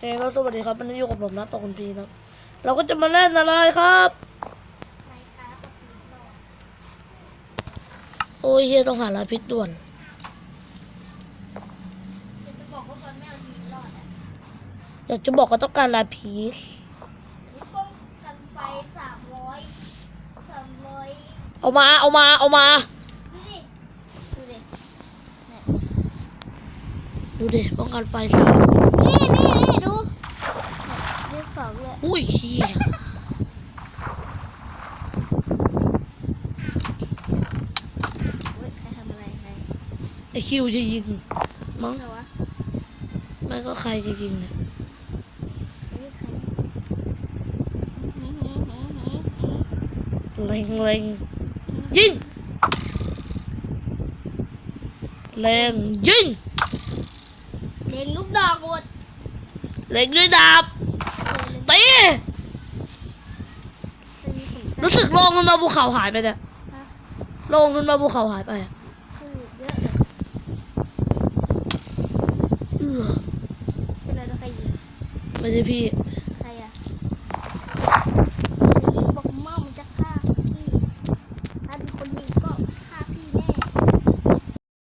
เอ้ก็สวัสดีครับวันนี้อยู่กับผมนะตอคุณพีนะเราก็จะมาเล่นอะไรครับในค้ากับผีหลอกโอ้ยเฮียต้องหาลาพิษด่วนจะจะบอกว่าตอนไม่เอาผีหลอดอะอยากจะบอกว่าต้องการลาพีชนี่ป้องกันไฟสามร้อยสามร้อยเอามา เอามา เอามา ดูดิดูดิ ดูดิป้องกันไฟสามนี่นี่นี่ดูเลขสองเลยอุ้ยเฮียเว้ยใครทำอะไรใครไอคิวจะยิงมั้งใครวะไม่ก็ใครจะยิงเนี่ยเฮ้ยใครเล็งเล็งยิงเล็งยิงเล็งลูกดอกหมดเล็งด้วยดาบตีตีถึงรู้สึกโลงมันมาภูเขาหายไปเนี่ยฮะโลงมันมาภูเขาหายไปอะคือเยอะเลยเออเป็นอะไรนะใครยิงไม่ใช่พี่เ